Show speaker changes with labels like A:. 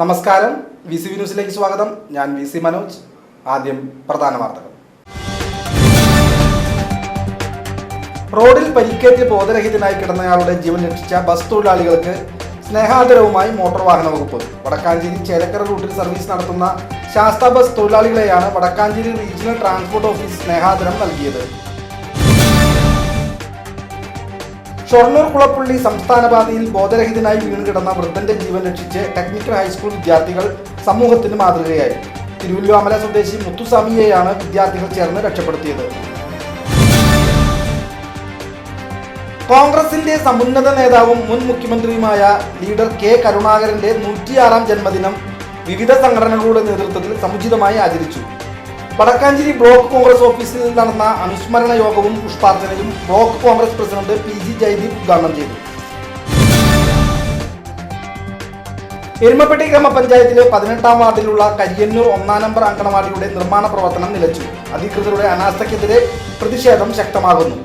A: നമസ്കാരം. V C V ന്യൂസിലേക്ക് സ്വാഗതം. ഞാൻ വി സി മനോജ്. ആദ്യം പ്രധാന വാർത്തകൾ. റോഡിൽ പരിക്കേറ്റ് ബോധരഹിതനായി കിടന്നയാളുടെ ജീവൻ രക്ഷിച്ച ബസ് തൊഴിലാളികൾക്ക് സ്നേഹാദരവുമായി മോട്ടോർ വാഹന വകുപ്പ്. വടക്കാഞ്ചേരി ചേലക്കര റൂട്ടിൽ സർവീസ് നടത്തുന്ന ശാസ്ത ബസ് തൊഴിലാളികളെയാണ് വടക്കാഞ്ചേരി റീജിയണൽ ട്രാൻസ്പോർട്ട് ഓഫീസ് സ്നേഹാദരം നൽകിയത്. ഷൊർണൂർ കുളപ്പള്ളി സംസ്ഥാന പാതയിൽ ബോധരഹിതനായി വീണുകിടന്ന വൃദ്ധന്റെ ജീവൻ രക്ഷിച്ച് ടെക്നിക്കൽ ഹൈസ്കൂൾ വിദ്യാർത്ഥികൾ സമൂഹത്തിന് മാതൃകയായി. തിരുവല്ലുവാമല സ്വദേശി മുത്തുസ്വാമിയെയാണ് വിദ്യാർത്ഥികൾ ചേർന്ന് രക്ഷപ്പെടുത്തിയത്. കോൺഗ്രസിന്റെ സമുന്നത നേതാവും മുൻ മുഖ്യമന്ത്രിയുമായ ലീഡർ കെ കരുണാകരന്റെ നൂറ്റിയാറാം ജന്മദിനം വിവിധ സംഘടനകളുടെ നേതൃത്വത്തിൽ സമുചിതമായി ആചരിച്ചു. വടക്കാഞ്ചേരി ബ്ലോക്ക് കോൺഗ്രസ് ഓഫീസിൽ നടന്ന അനുസ്മരണ യോഗവും പുഷ്പാർച്ചനയും block Congress president P G Jayadeep ഉദ്ഘാടനം ചെയ്തു. എരുമപ്പെട്ടി ഗ്രാമപഞ്ചായത്തിലെ പതിനെട്ടാം വാർഡിലുള്ള കരിയന്നൂർ ഒന്നാം നമ്പർ അങ്കണവാടിയുടെ നിർമ്മാണ പ്രവർത്തനം നിലച്ചു. അധികൃതരുടെ അനാസ്ഥയ്ക്കെതിരെ പ്രതിഷേധം ശക്തമാകുന്നു.